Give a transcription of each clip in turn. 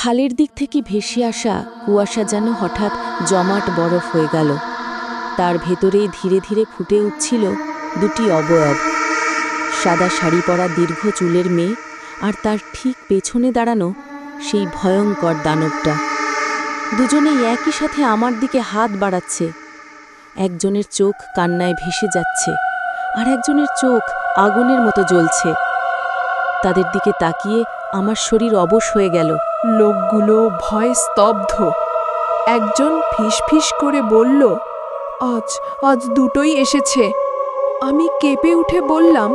খালের দিক থেকে ভেসে আসা কুয়াশা যেন হঠাৎ জমাট বরফ হয়ে গেল। তার ভেতরেই ধীরে ধীরে ফুটে উঠছিল দুটি অবয়ব। সাদা শাড়ি পরা দীর্ঘ চুলের মেয়ে আর তার ঠিক পেছনে দাঁড়ানো সেই ভয়ঙ্কর দানবটা। দুজনেই একই সাথে আমার দিকে হাত বাড়াচ্ছে। একজনের চোখ কান্নায় ভেসে যাচ্ছে আর একজনের চোখ আগুনের মতো জ্বলছে। তাদের দিকে তাকিয়ে আমার শরীর অবশ হয়ে গেল। লোকগুলো ভয়ে স্তব্ধ। একজন ফিসফিস করে বলল, আজ আজ দুটোই এসেছে। আমি কেঁপে উঠে বললাম,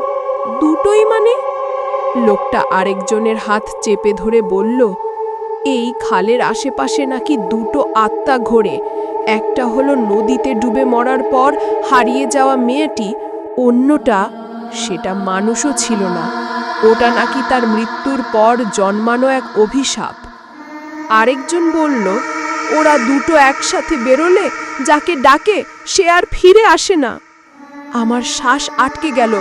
দুটোই মানে? লোকটা আরেকজনের হাত চেপে ধরে বলল, এই খালের আশেপাশে নাকি দুটো আত্মা ঘোরে। একটা হলো নদীতে ডুবে মরার পর হারিয়ে যাওয়া মেয়েটি, অন্যটা সেটা মানুষও ছিল না। ওটা নাকি তার মৃত্যুর পর জন্মানো এক অভিশাপ। আরেকজন বলল, ওরা দুটো একসাথে বেরোলে যাকে ডাকে সে আর ফিরে আসে না। আমার শ্বাস আটকে গেল।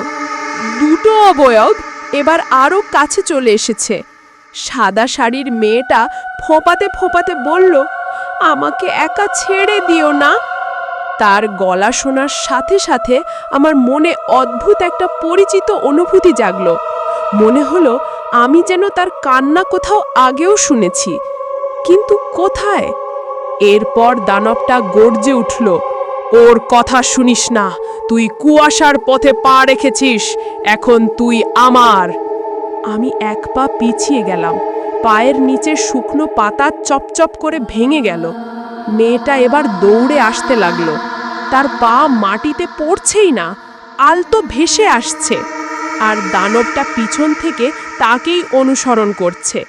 দুটো অবয়ব এবার আরও কাছে চলে এসেছে। সাদা শাড়ির মেয়েটা ফোপাতে ফোপাতে বলল, আমাকে একা ছেড়ে দিও না। তার গলা শোনার সাথে সাথে আমার মনে অদ্ভুত একটা পরিচিত অনুভূতি জাগলো। মনে হলো আমি যেন তার কান্না কোথাও আগেও শুনেছি। কিন্তু কোথায়? এরপর দানবটা গর্জে উঠল, ওর কথা শুনিস না, তুই কুয়াশার পথে পা রেখেছিস, এখন তুই আমার। আমি এক পা পিছিয়ে গেলাম, পায়ের নিচে শুকনো পাতা চপচপ করে ভেঙে গেল। মেয়েটা এবার দৌড়ে আসতে লাগল, তার পা মাটিতে পড়ছেই না, আলতো ভেসে আসছে। আর দানবটা পিছন থেকে তাকেই অনুসরণ করছে।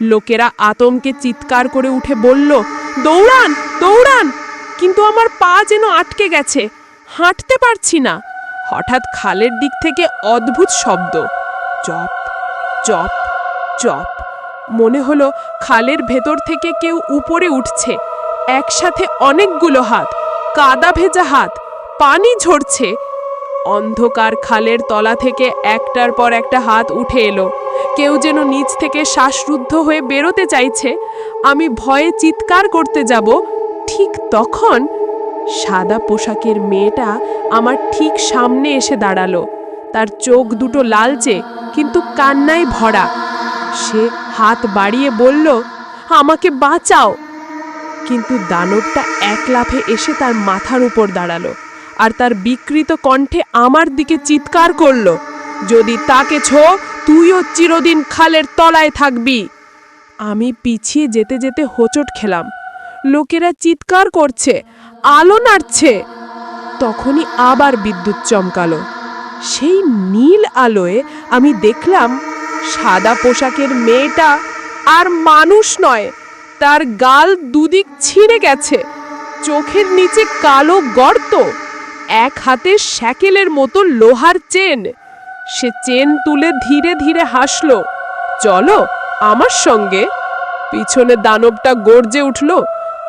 লোকেরা আতঙ্কে চিৎকার করে উঠে বলল, দৌড়ান দৌড়ান! কিন্তু আমার পা যেন আটকে গেছে, হাঁটতে পারছি না। হঠাৎ খালের দিক থেকে অদ্ভুত শব্দ। চপ চপ চপ মনে হলো খালের ভেতর থেকে কেউ উপরে উঠছে। একসাথে অনেকগুলো হাত, কাদা ভেজা হাত, পানি ঝরছে। অন্ধকার খালের তলা থেকে একটার পর একটা হাত উঠে এলো। কেউ যেন নিচ থেকে শ্বাসরুদ্ধ হয়ে বেরোতে চাইছে। আমি ভয়ে চিৎকার করতে যাব। ঠিক তখন সাদা পোশাকের মেয়েটা আমার ঠিক সামনে এসে দাঁড়াল। তার চোখ দুটো লালচে, কিন্তু কান্নায় ভরা। সে হাত বাড়িয়ে বলল, আমাকে বাঁচাও। কিন্তু দানবটা এক লাফে এসে তার মাথার উপর দাঁড়াল। আর তার বিকৃত কণ্ঠে আমার দিকে চিৎকার করল, যদি তাকে ছো, তুইও চিরদিন খালের তলায় থাকবি। আমি পিছিয়ে যেতে যেতে হোঁচট খেলাম। লোকেরা চিৎকার করছে, আলো নাড়ছে। তখনই আবার বিদ্যুৎ চমকালো। সেই নীল আলোয় আমি দেখলাম, সাদা পোশাকের মেয়েটা আর মানুষ নয়, তার গাল দুদিক ছিঁড়ে গেছে, চোখের নিচে কালো গর্ত। এক হাতে শ্যাকেলের মতো লোহার চেন। সে চেন তুলে ধীরে ধীরে হাসল, চলো আমার সঙ্গে। পিছনে দানবটা গর্জে উঠল,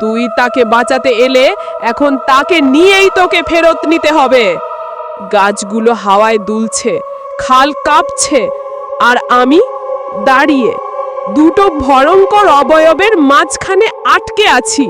তুই তাকে বাঁচাতে এলে এখন তাকে নিয়েই তোকে ফেরত নিতে হবে। গাছগুলো হাওয়ায় দুলছে, খাল কাঁপছে, আর আমি দাঁড়িয়ে দুটো ভয়ঙ্কর অবয়বের মাঝখানে আটকে আছি।